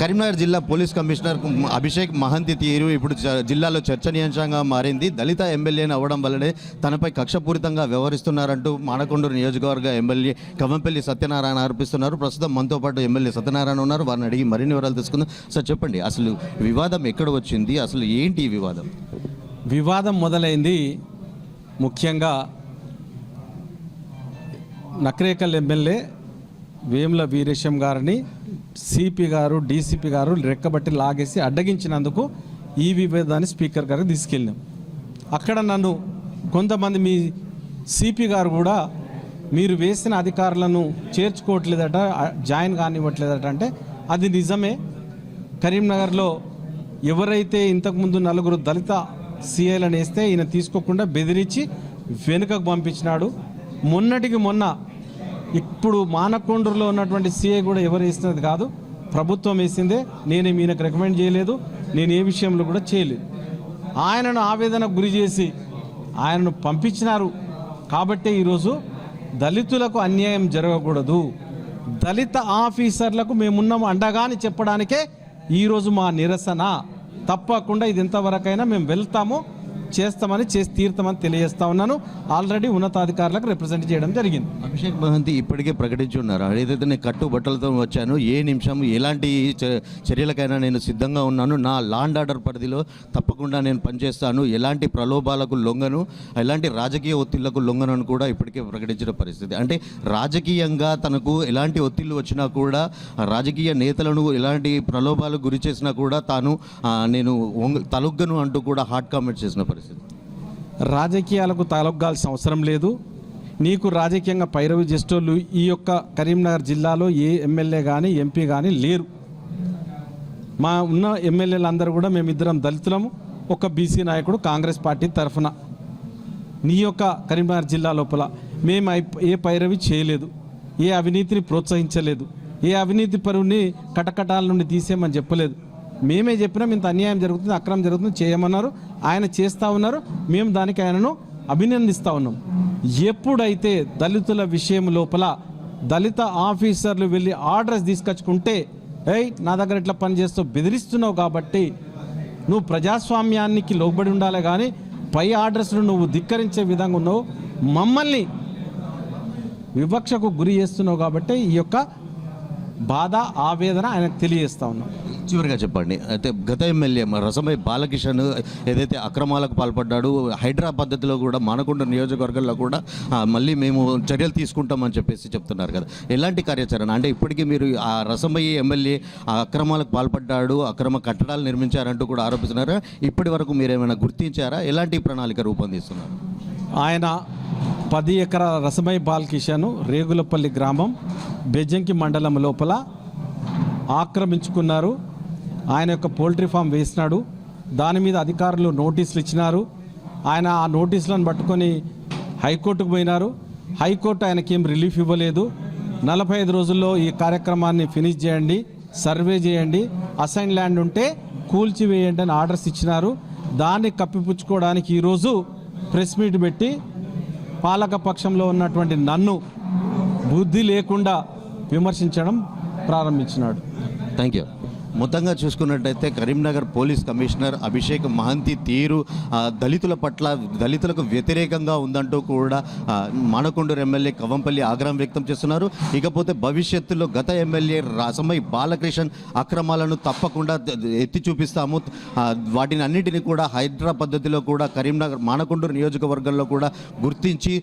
కరీంనగర్ జిల్లా police commissioner Abhishek Mohanty తీరు ఇప్పుడు జిల్లాలో చర్చనీయాంశంగా మారింది. దళిత ఎమ్మెల్యేని అవ్వడం వల్లనే తనపై కక్షపూరితంగా వ్యవహరిస్తున్నారంటూ మానకొండూరు నియోజకవర్గ ఎమ్మెల్యే కవంపల్లి సత్యనారాయణ ఆరోపిస్తున్నారు. ప్రస్తుతం మనతో పాటు ఎమ్మెల్యే సత్యనారాయణ ఉన్నారు. వారిని అడిగి మరిన్ని వివరాలు తీసుకుందాం సార్ చెప్పండి అసలు వివాదం ఎక్కడ వచ్చింది? అసలు ఏంటి ఈ వివాదం? వివాదం మొదలైంది ముఖ్యంగా నకరేకల్ ఎమ్మెల్యే వేముల వీరేశం గారిని సిపి గారు డీసీపీ గారు రెక్కబట్టి లాగేసి అడ్డగించినందుకు ఈ విభేదాన్ని స్పీకర్ గారికి తీసుకెళ్ళాం. అక్కడ నన్ను కొంతమంది మీ సిపి గారు కూడా మీరు వేసిన అధికారులను చేర్చుకోవట్లేదట జాయిన్ కానివ్వట్లేదట అంటే అది నిజమే. కరీంనగర్లో ఎవరైతే ఇంతకుముందు నలుగురు దళిత సీఐలను వేస్తే ఈయన తీసుకోకుండా బెదిరించి వెనుకకు పంపించినాడు. మొన్నటికి మొన్న ఇప్పుడు మానకొండూరులో ఉన్నటువంటి సీఏ కూడా ఎవరు వేసినది కాదు. ప్రభుత్వం వేసిందే. నేను ఈయనకు రికమెండ్ చేయలేదు. నేను ఏ విషయంలో కూడా చేయలేదు. ఆయనను ఆవేదన గురి చేసి ఆయనను పంపించినారు. కాబట్టే ఈరోజు దళితులకు అన్యాయం జరగకూడదు. దళిత ఆఫీసర్లకు మేమున్నాము అండగా అని చెప్పడానికే ఈరోజు మా నిరసన. తప్పకుండా ఇది ఎంతవరకైనా మేము వెళ్తాము. చేస్తామని చేసి తీరుతామని తెలియజేస్తా ఉన్నాను. ఆల్రెడీ ఉన్నతాధికారులకు రిప్రజెంట్ చేయడం జరిగింది. అభిషేక్ మహంతి ఇప్పటికే ప్రకటించి ఉన్నారు. ఏదైతే నేను కట్టుబట్టలతో వచ్చాను ఏ నిమిషం ఎలాంటి చ- చర్యలకైనా నేను సిద్ధంగా ఉన్నాను. నా లాండ్ ఆర్డర్ పరిధిలో తప్పకుండా నేను పనిచేస్తాను. ఎలాంటి ప్రలోభాలకు లొంగను ఎలాంటి రాజకీయ ఒత్తిళ్ళకు లొంగను అని కూడా ఇప్పటికే ప్రకటించిన పరిస్థితి. అంటే రాజకీయంగా తనకు ఎలాంటి ఒత్తిళ్ళు వచ్చినా కూడా రాజకీయ నేతలను ఎలాంటి ప్రలోభాలకు గురి చేసినా కూడా తాను నేను తలుగ్గను అంటూ కూడా హాట్ కామెంట్ చేసిన పరిస్థితి. రాజకీయాలకు తలొగ్గాల్సిన అవసరం లేదు. నీకు రాజకీయంగా పైరవి జస్టోళ్ళు ఈ యొక్క కరీంనగర్ జిల్లాలో ఏ ఎమ్మెల్యే కానీ ఎంపీ కానీ లేరు. మా ఉన్న ఎమ్మెల్యేలందరూ కూడా మేమిద్దరం దళితులము. ఒక బీసీ నాయకుడు కాంగ్రెస్ పార్టీ తరఫున. నీ యొక్క కరీంనగర్ జిల్లా లోపల మేము ఐ- ఏ పైరవి చేయలేదు. ఏ అవినీతిని ప్రోత్సహించలేదు. ఏ అవినీతి పరువుని కటకటాల నుండి తీసేయమని చెప్పలేదు. మేమే చెప్పినాం ఇంత అన్యాయం జరుగుతుంది అక్రమం జరుగుతుంది చేయమన్నారు. ఆయన చేస్తూ ఉన్నారు. మేము దానికి ఆయనను అభినందిస్తూ ఉన్నాం. ఎప్పుడైతే దళితుల విషయం లోపల దళిత ఆఫీసర్లు వెళ్ళి ఆర్డర్స్ తీసుకొచ్చుకుంటే ఏయ్ నా దగ్గర ఇట్లా పని చేస్తూ బెదిరిస్తున్నావు కాబట్టి నువ్వు ప్రజాస్వామ్యానికి లోబడి ఉండాలి కానీ పై ఆర్డర్స్ను నువ్వు ధిక్కరించే విధంగా ఉన్నావు. మమ్మల్ని వివక్షకు గురి చేస్తున్నావు కాబట్టి ఈ యొక్క బాధ ఆవేదన ఆయనకు తెలియజేస్తా ఉన్నాం. చివరిగా చెప్పండి. అయితే గత ఎమ్మెల్యే మ- రసమై బాలకిషన్ ఏదైతే అక్రమాలకు పాల్పడ్డాడు హైడ్రా పద్ధతిలో కూడా మానకొండ నియోజకవర్గంలో కూడా మళ్ళీ మేము చర్యలు తీసుకుంటామని చెప్పేసి చెప్తున్నారు కదా. ఎలాంటి కార్యాచరణ? అంటే ఇప్పటికీ మీరు ఆ రసమయ్య ఎమ్మెల్యే ఆ అక్రమాలకు పాల్పడ్డాడు అక్రమ కట్టడాలు నిర్మించారంటూ కూడా ఆరోపిస్తున్నారు? ఇప్పటి వరకు మీరు ఏమైనా గుర్తించారా? ఎలాంటి ప్రణాళిక రూపొందిస్తున్నారు? ఆయన పది ఎకరాల రసమై బాలకిషన్ రేగులపల్లి గ్రామం బెజ్జంకి మండలం లోపల ఆక్రమించుకున్నారు. ఆయన యొక్క పోల్ట్రీ ఫామ్ వేసినాడు. దాని మీద అధికారులు నోటీసులు ఇచ్చినారు. ఆయన ఆ నోటీసులను పట్టుకొని హైకోర్టుకు పోయినారు. హైకోర్టు ఆయనకి ఏం రిలీఫ్ ఇవ్వలేదు. నలభై ఐదు రోజుల్లో ఈ కార్యక్రమాన్ని ఫినిష్ చేయండి సర్వే చేయండి. అసైన్ ల్యాండ్ ఉంటే కూల్చివేయండి అని ఆర్డర్స్ ఇచ్చినారు. దాన్ని కప్పిపుచ్చుకోవడానికి ఈరోజు ప్రెస్ మీట్ పెట్టి పాలక పక్షంలో ఉన్నటువంటి నన్ను బుద్ధి లేకుండా విమర్శించడం ప్రారంభించినాడు. థ్యాంక్ యూ మొత్తంగా చూసుకున్నట్టయితే కరీంనగర్ పోలీస్ కమిషనర్ అభిషేక్ మహంతి తీరు దళితుల పట్ల దళితులకు వ్యతిరేకంగా ఉందంటూ కూడా మానకొండూరు ఎమ్మెల్యే కవంపల్లి ఆగ్రహం వ్యక్తం చేస్తున్నారు. ఇకపోతే భవిష్యత్తులో గత ఎమ్మెల్యే రాసమై బాలకృష్ణన్ అక్రమాలను తప్పకుండా ఎత్తి చూపిస్తాము. వాటిని అన్నిటిని కూడా హైడ్రా పద్ధతిలో కూడా కరీంనగర్ మానకొండూరు నియోజకవర్గంలో కూడా గుర్తించి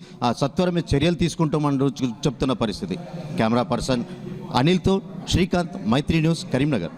సత్వరమే చర్యలు తీసుకుంటామని చెప్తున్న పరిస్థితి. కెమెరా పర్సన్ అనిల్తో శ్రీకాంత్ మైత్రి న్యూస్ కరీంనగర్.